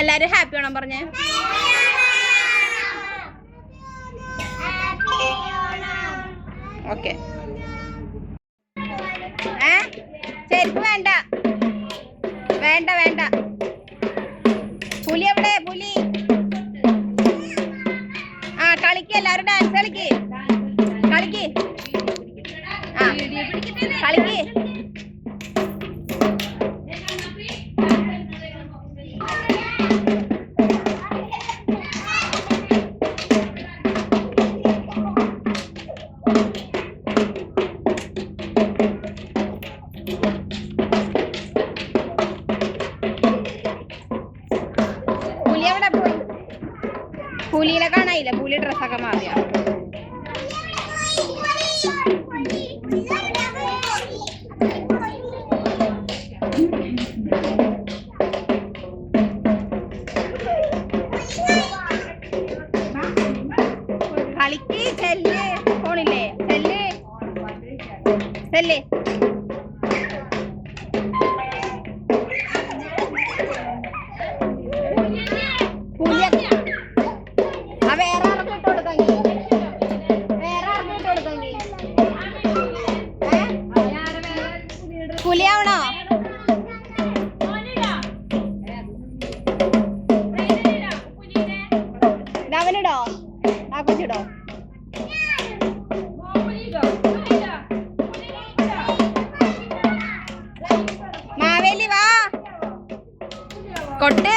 എല്ലാരും ഹാപ്പി വേണം പറഞ്ഞേ? ഓക്കെ. ഏ? ചെരുപ്പ് വേണ്ട. വേണ്ട വേണ്ട. പുലി എവിടെ? പുലി. ആ കളിക്ക് എല്ലാവരും ഡാൻസ് കളിക്ക്. കളിക്ക്. ആ കളിക്ക്. പുലി അവിടെ പോയി. പുലിനെ കാണായില്ല പുലി ഡ്രസ്സൊക്കെ മാറിയാ. കളിക്ക് ചെല്ല്. ഫോണില്ലേ? ചെല്ല്. ചെല്ല്. പുലിയാവണോ? അവനിടോ. ആ കുച്ചിടോ മാവേലി വാ. കൊട്ട്.